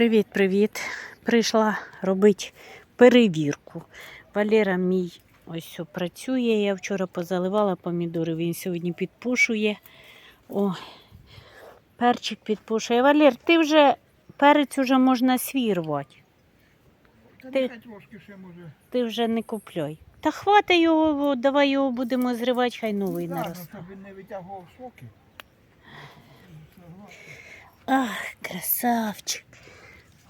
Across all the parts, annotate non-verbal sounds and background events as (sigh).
Привіт-привіт. Прийшла робити перевірку. Валера мій ось працює. Я вчора позаливала помідори, він сьогодні підпушує. О, перчик підпушує. Валер, ти вже перець уже можна свій рвати. Та Ти- трошки ще може. Ти вже не купляй. Та хвати його, давай його будемо зривати, хай новий Да, наросте. щоб він не витягував соки. Ах, красавчик.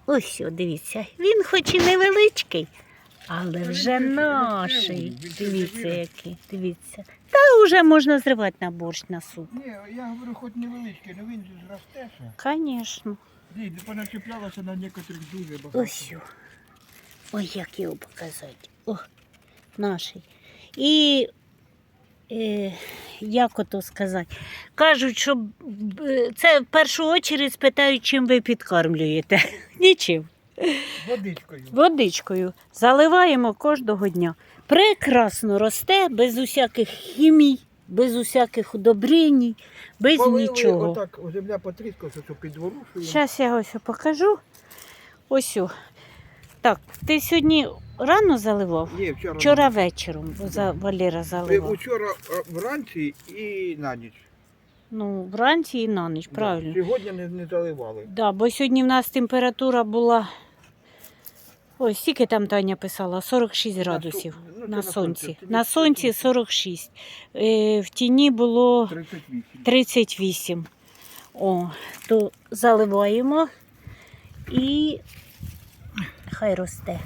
Ось, дивіться, він хоч і невеличкий, але вже наший. Дивіться, який. Дивіться. Та вже можна зривати на борщ на суп. Ні, я говорю, хоч невеличкий, але він зросте. Звісно. Дій, поначіплялося на некоторих дуже багато. Ось. Ой, як його показати. О, наший. І е, як ото сказати? Кажуть, що е, це в першу чергу спитають, чим ви підкармлюєте. (laughs) Нічим. Водичкою. Водичкою заливаємо кожного дня. Прекрасно росте, без усяких хімій, без усяких удобрень, без Полили, нічого. Отак, земля потріскалася, то підворушує. Зараз я ось покажу. Ось. Так, ти сьогодні рано заливав? Ні, вчора. Вчора вечором за Валера заливав. Вчора е, вранці і на ніч. Ну, вранці і на ніч, Да. правильно. Сьогодні не, не заливали. Да, бо сьогодні в нас температура була. Ой, скільки там Таня писала? 46 градусів ну, на на сонці. сонці. На сонці 46. Е, в тіні було 38. 38. О, то заливаємо і хай росте.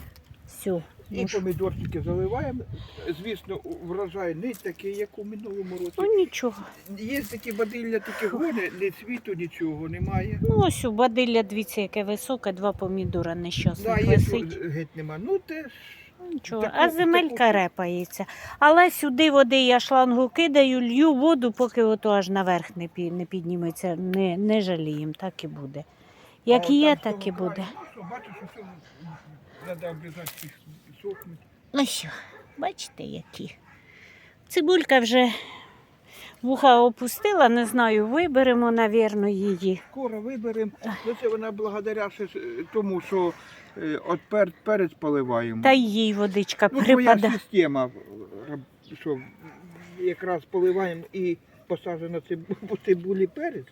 Все. І помідорчики заливаємо. Звісно, врожай не такий, як у минулому році. Ну нічого. Є такі бадилля, такі гони, не цвіту, нічого немає. Ну ось у бадилля, дивіться, яке високе, два помідора Да, нещасних є висить. геть нема. Ну теж. Ну, Нічого. таку- А земелька таку- репається. Але сюди води я шлангу кидаю, лью воду, поки ото аж наверх не, не підніметься. Не, не жаліємо, так і буде. Як є, так і буде. Ну, бачиш, що треба обрізати цих сохнуть. Ну що, бачите, які. Цибулька вже вуха опустила, не знаю, виберемо, навірно, її. Скоро виберемо. Ну це вона благодаря ще е, тому, що е, от пер, перець поливаємо. Та й їй водичка Ну, твоя припада. система, що якраз поливаємо і посаджено цибу- (laughs) цибулі перець,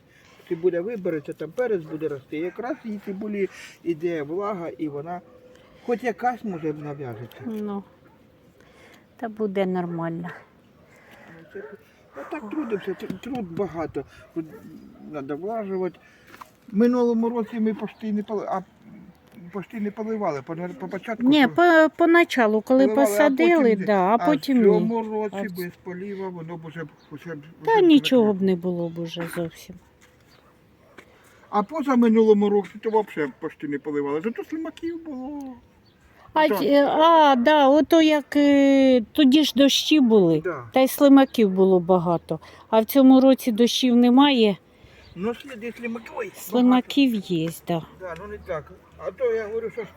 цибуля вибереться, там перець буде рости. Якраз їй цибулі йде влага і вона хоч якась може нав'яжеться. Ну, та буде нормально. Це- Отак трудимося, тр- труд багато. Треба влажувати. Минулому році ми почти не поливали, а почти не поливали. По, по початку Ні, по, поначалу, коли Поливали, а посадили, потім- да, а а потім в ні. цьому році А без поліва воно б уже, вже, Та вже нічого б не було б уже зовсім. А поза минулому році то взагалі почти не поливали. Зато слимаків було. А, Так. а да, ото як е, тоді ж дощі були, Да. та й слимаків було багато. А в цьому році дощів немає, Ну сліди слимаки. Ой, слимаків є, да. багато. Да, ну не так. А то я говорю, що ж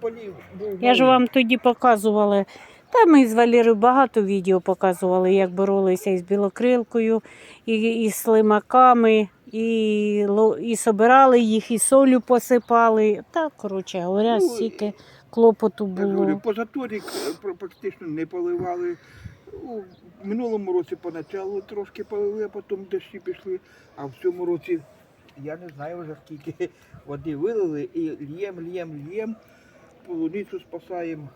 полів був. Я ж вам тоді показувала. Та ми з Валерою багато відео показували, як боролися із білокрилкою, і, і з слимаками, і, і собирали їх, і солю посипали. Так, коротше говоря, Ну, стільки клопоту Я говорю, було. позаторік е, практично не поливали. У минулому році поначалу трошки полили, а потім дощі пішли. А в цьому році я не знаю вже скільки води вилили і л'єм, л'єм, л'єм, полуницю спасаємо.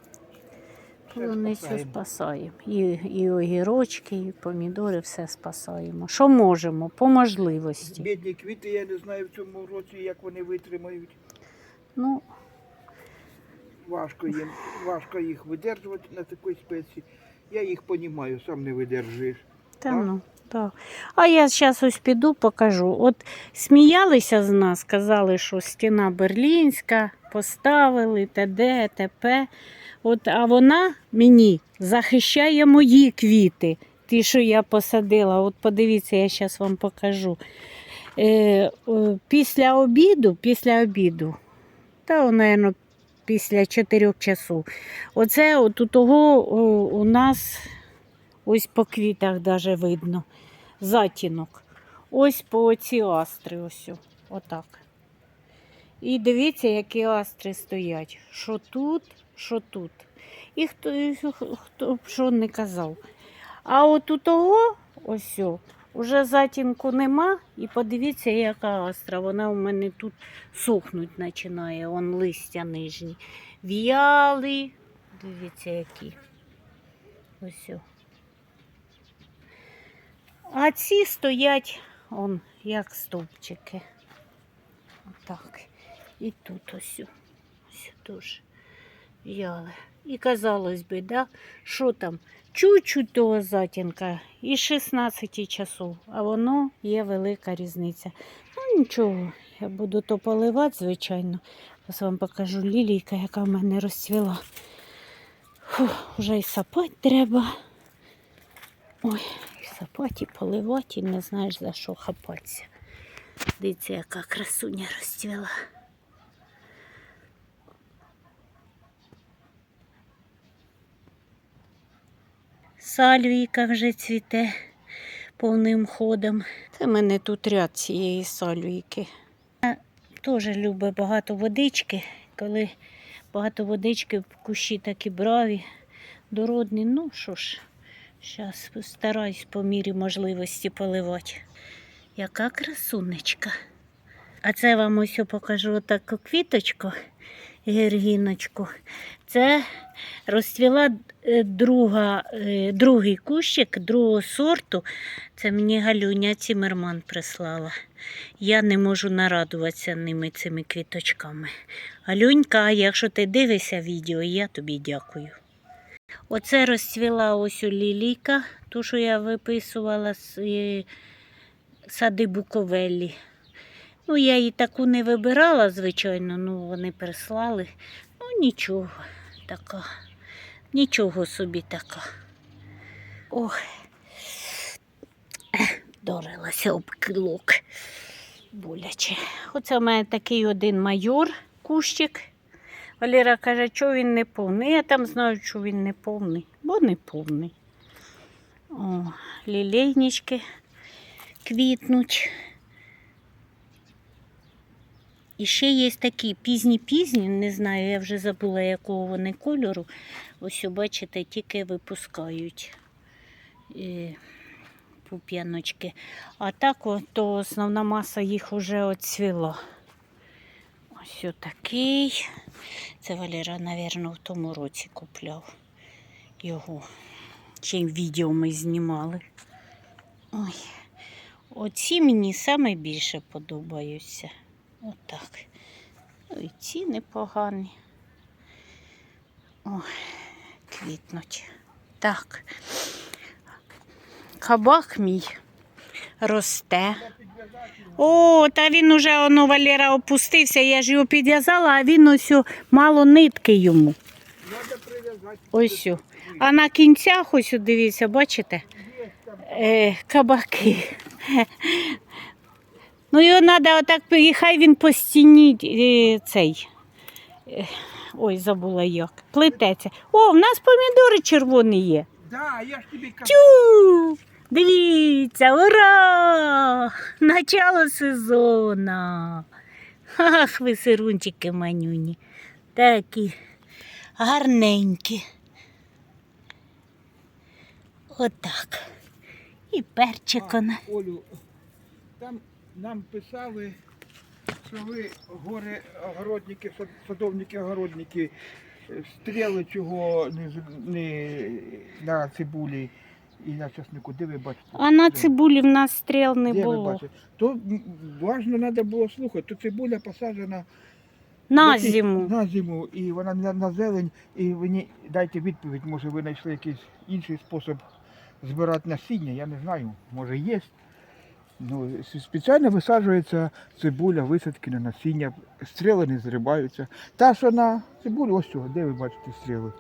Все Полуницю спасаємо. спасаємо. І, і огірочки, і помідори, все спасаємо. Що можемо, по можливості. Бідні квіти, я не знаю в цьому році, як вони витримають. Ну, Важко їм, важко їх видержувати на такій спеці. Я їх понімаю, сам не видержуєш. Та Так? ну, так. А я зараз ось піду, покажу. От сміялися з нас, казали, що стіна берлінська, поставили, т.д., т.п. От, а вона мені захищає мої квіти, ті, що я посадила. От подивіться, я зараз вам покажу. Е, після обіду, після обіду, та, мабуть, після 4 часу. Оце от у того у нас Ось по квітах даже видно. Затінок. Ось по оці астри, ось. Отак. І дивіться, які астри стоять. Що тут, що тут. І хто, хто що не казав. А от у того, ось, уже затінку нема. І подивіться, яка астра. Вона у мене тут сохнуть починає. Он листя нижні. В'яли. Дивіться, які. Ось. А ці стоять, он, як стовпчики. Отак. І тут ось. Ось теж в'яли. І казалось би, да, що там, чуть-чуть того затінка і 16 часов, а воно є велика різниця. Ну нічого, я буду то поливати, звичайно. Ось вам покажу лілійка, яка в мене розцвіла. Фу, вже і сапати треба. Ой, і сапати, і поливати, і не знаєш за що хапатися. Дивіться, яка красуня розцвіла. Сальвійка вже цвіте повним ходом. Це в мене тут ряд цієї сальвійки. Я теж люблю багато водички. Коли багато водички в кущі такі браві, дородні. Ну що ж, зараз постараюсь по мірі можливості поливати. Яка красунечка. А це вам ось покажу таку квіточку, гергіночку. Це розцвіла е, друга, е, другий кущик другого сорту. Це мені Галюня Цімерман прислала. Я не можу нарадуватися ними цими квіточками. Галюнька, якщо ти дивишся відео, я тобі дякую. Оце розцвіла ось у лілійка, ту, що я виписувала з е, сади Буковеллі. Ну, я її таку не вибирала, звичайно, ну вони прислали. Ну, нічого, така. Нічого собі така. Ох, Ех, дорилася об килок. Боляче. Оце в мене такий один майор кущик. Валера каже, що він не повний. Я там знаю, що він не повний, бо не повний. О, лілейнички квітнуть. І ще є такі пізні-пізні, не знаю, я вже забула, якого вони кольору. Ось, бачите, тільки випускають е, пуп'яночки. А так, то основна маса їх вже оцвіла. Ось такий. Це Валера, мабуть, в тому році купляв його. Чим відео ми знімали. Ой. Оці мені саме більше подобаються. Отак. Ну і ці непогані. Ой, квітнуть. Так. Кабак мій росте. О, та він уже воно Валера опустився, я ж його підв'язала, а він ось мало нитки йому. Ось. о. А на кінцях ось о, дивіться, бачите? Е, кабаки. Ну його треба отак, і хай він по стіні е, цей. е, Ой, забула як. Плететься. О, в нас помідори червоні є. Да, я ж тобі кажу. Тю! Дивіться, ура! Начало сезону. Ах, ви сирунчики манюні. Такі гарненькі. Отак. І перчик он. А, Олю, там нам писали, що ви горе огородники, садовники, огородники, е, стріли чого не, не на цибулі і на часнику. Де ви бачите? А на цибулі в нас стріл не Де ви було. бачите? То важно треба було слухати. То цибуля посаджена На якийсь- зиму. На зиму, і вона на, на зелень, і ви не дайте відповідь, може ви знайшли якийсь інший спосіб збирати насіння, я не знаю, може є. Ну, спеціально висаджується цибуля, висадки на насіння, стріли не зрибаються. Та, що на цибулю, ось цього, де ви бачите стріли?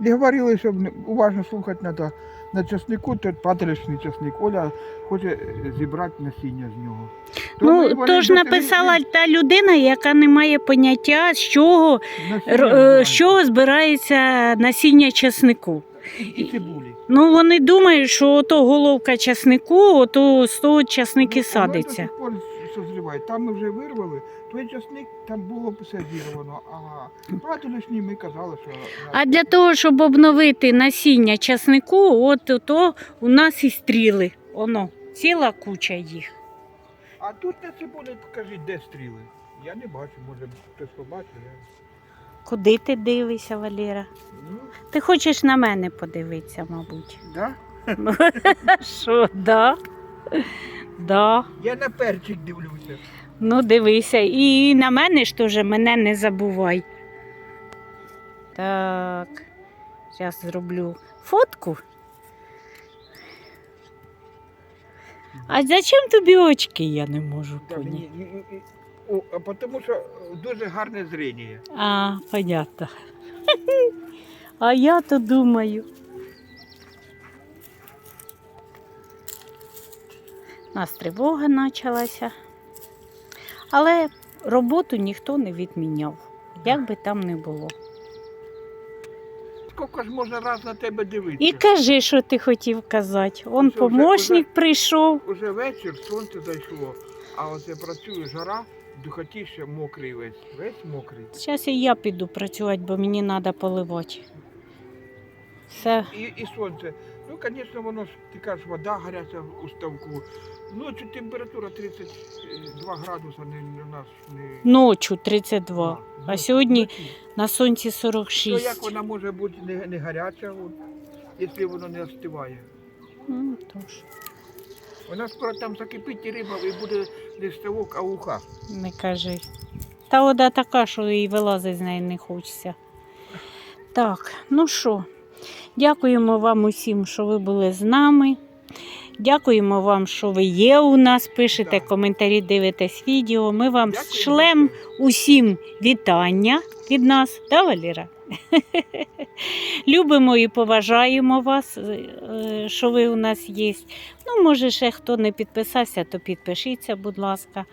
І говорили, не- уважно слухати треба. На часнику, то патричний часник. Оля хоче зібрати насіння з нього. Ну, вони то ж до- написала та людина, яка не має поняття, з чого, е, з чого збирається насіння часнику. І, і цибулі. Ну, вони думають, що ото головка часнику, ото з того часники Ну, воно до садиться. сих пор созріває. Там ми вже вирвали, той часник там було все зірвано, а патолишні ми казали, що А для того, щоб обновити насіння часнику, от то у нас і стріли. Оно, ціла куча їх. А тут на цибулі, кажіть, де стріли? Я не бачу, може хтось побачив. Я... Куди ти дивишся, Валера? Ну, Ти хочеш на мене подивитися, мабуть. да? (laughs) Що, да? Да. Я на перчик дивлюся. Ну, дивися. І на мене ж теж мене не забувай. Так. Зараз зроблю фотку. А зачем тобі очки, я не можу поняти. Тому що е, дуже гарне зріння. А, понятно. (laughs) А я то думаю. У нас тривога почалася. Але роботу ніхто не відміняв, як би там не було. Скільки ж можна раз на тебе дивитися? І кажи, що ти хотів казати. Он помощник прийшов. Уже вечір, сонце зайшло, а от я працюю, жара, духотіше, мокрий весь. Весь мокрий. Зараз і я піду працювати, бо мені треба поливати. Все. І, і сонце. Ну, звісно, воно ж, ти кажеш, вода гаряча у ставку. Ночі температура 32 градуса не, у нас не. Ночу 32, а ночі, сьогодні на сонці То 46. як вона може бути не, не гаряча, от, якщо воно не остиває? Ну, тож. Вона скоро там закипить і риба, і буде не ставок, а уха. Не кажи. Та вода така, що і вилазить з неї не хочеться. Так, ну що, дякуємо вам усім, що ви були з нами. Дякуємо вам, що ви є у нас, пишете коментарі, дивитесь відео. Ми вам шлем усім вітання від нас, да, Валіра? (laughs) Любимо і поважаємо вас, е, що ви у нас є. Ну, може, ще хто не підписався, то підпишіться, будь ласка.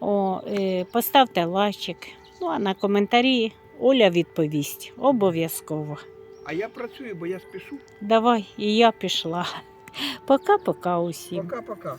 О, е, поставте лайчик. Ну, а на коментарі Оля відповість. Обов'язково. А я працюю, бо я спішу. Давай, і я пішла. Пока-пока усім. Пока-пока.